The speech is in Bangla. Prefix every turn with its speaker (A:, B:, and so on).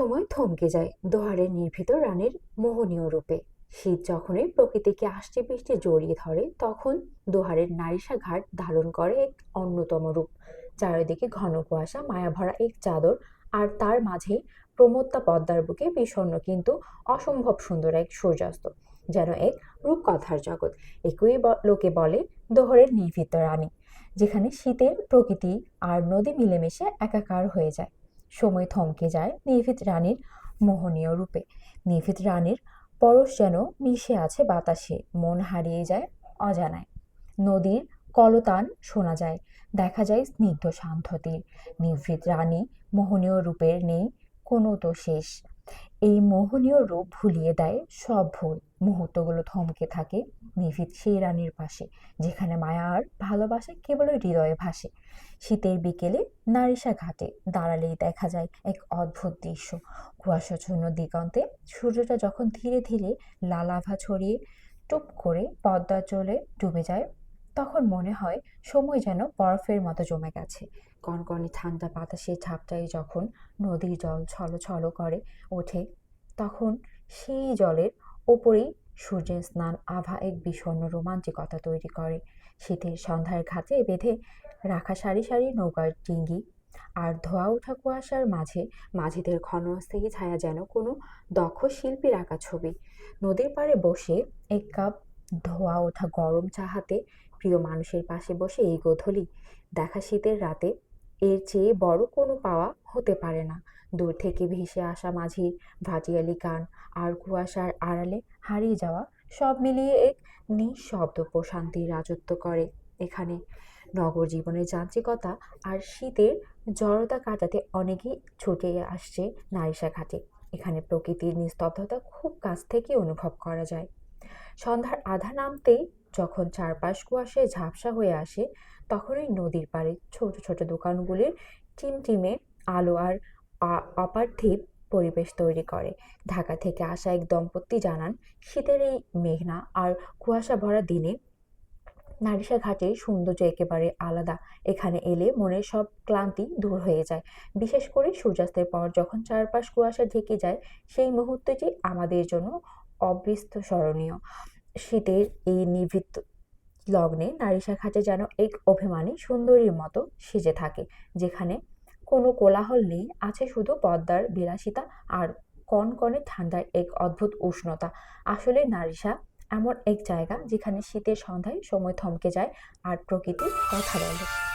A: সময় থমকে যায়। দোহারের নির্ভীত রানের মোহনীয় রূপে। শীত যখনই প্রকৃতিকে আষ্টে পৃষ্ঠে জড়িয়ে ধরে, তখন দোহারের নারিশা ঘাট ধারণ করে এক অন্যতম রূপ। চারিদিকে ঘন কুয়াশা, মায়াভরা এক চাদর, আর তার মাঝে প্রমত্তা পদ্মার বুকে বিষণ্ণ কিন্তু অসম্ভব সুন্দর এক সূর্যাস্ত, যেন এক রূপকথার জগৎ। একই লোকে বলে, দোহরের নির্ভীত রানী, যেখানে শীতের প্রকৃতি আর নদী মিলেমিশে একাকার হয়ে যায়। সময় থমকে যায় নিভিত রানীর মোহনীয় রূপে। নিভিত রানীর পরশ যেন মিশে আছে বাতাসে, মন হারিয়ে যায় অজানায়। নদীর কলতান শোনা যায়, দেখা যায় স্নিগ্ধ শান্ত তীর। নিভৃত রানী মোহনীয় রূপের নেই কোনো তো শেষ। এই মোহনীয় রূপ ভুলিয়ে দেয় সব ভুল। মুহূর্তগুলো থমকে থাকে নিভৃত সেই রানীর পাশে, যেখানে মায়া আর ভালোবাসা কেবল হৃদয়ে ভাসে। শীতের বিকেলে নারিশা ঘাটে দাঁড়ালেই দেখা যায় এক অদ্ভুত দৃশ্য। কুয়াশাচ্ছন্ন দিগন্তে সূর্যটা যখন ধীরে ধীরে লালাভা ছড়িয়ে টুপ করে পদ্মা চলে ডুবে যায় তখন মনে হয় সময় যেন বরফের মতো জমে গেছে। কনকনে ঠান্ডা বাতাসের ঝাপটায় যখন নদীর জল ছলো ছলো করে ওঠে, তখন সেই জলের ওপরেই সূর্যের স্নান আভা এক বিষণ্ণ রোমাঞ্চিকতা তৈরি করে। শীতের সন্ধ্যার ঘাটে বেঁধে রাখা সারি সারি নৌকার ডিঙ্গি আর ধোয়া ওঠা কুয়াশার মাঝে মাঝিদের ক্ষণস্থায়ী ছায়া যেন কোনো দক্ষ শিল্পীর আঁকা ছবি। নদীর পাড়ে বসে এক কাপ ধোয়া ওঠা গরম চা হাতে প্রিয় মানুষের পাশে বসে এই গোধূলি। দেখা শীতের রাতে এর চেয়ে বড় কোনো পাওয়া হতে পারে না। দূর থেকে ভেসে আসা মাঝির ভাটিয়ালি গান আর কুয়াশার আড়ালে হারিয়ে যাওয়া সব মিলিয়ে এক নিঃশব্দ প্রশান্তির রাজত্ব করে। এখানে নগর জীবনের যান্ত্রিকতা আর শীতের জড়তা কাটাতে অনেকেই ছুটে আসছে নারিশা ঘাটে এখানে প্রকৃতির নিস্তব্ধতা খুব কাছ থেকে অনুভব করা যায়। সন্ধ্যার আধা নামতেই যখন চারপাশ কুয়াশায় ঝাপসা হয়ে আসে, তখনই নদীর পাড়ে ছোট ছোট দোকানগুলির টিমটিমে আলো আর অপার্থিব পরিবেশ তৈরি করে। ঢাকা থেকে আসা এক দম্পতি জানান, শীতের এই মেঘনা আর কুয়াশা ভরা দিনে নারিশা ঘাটের সৌন্দর্য একেবারে আলাদা। এখানে এলে মনের সব ক্লান্তি দূর হয়ে যায়। বিশেষ করে সূর্যাস্তের পর যখন চারপাশ কুয়াশা ঢেকে যায়, সেই মুহূর্তটি আমাদের জন্য অবিস্মরণীয় শীতের এই নিভৃত লগ্নে নারিশা ঘাটে যেন এক অভিমানী সুন্দরীর মতো সেজে থাকে, যেখানে কোনো কোলাহল নেই, আছে শুধু পদ্মার বিলাসিতা আর কনকনে ঠান্ডার এক অদ্ভুত উষ্ণতা। আসলে নারিশা এমন এক জায়গা যেখানে শীতের সন্ধ্যায় সময় থমকে যায় আর প্রকৃতি কথা বলে।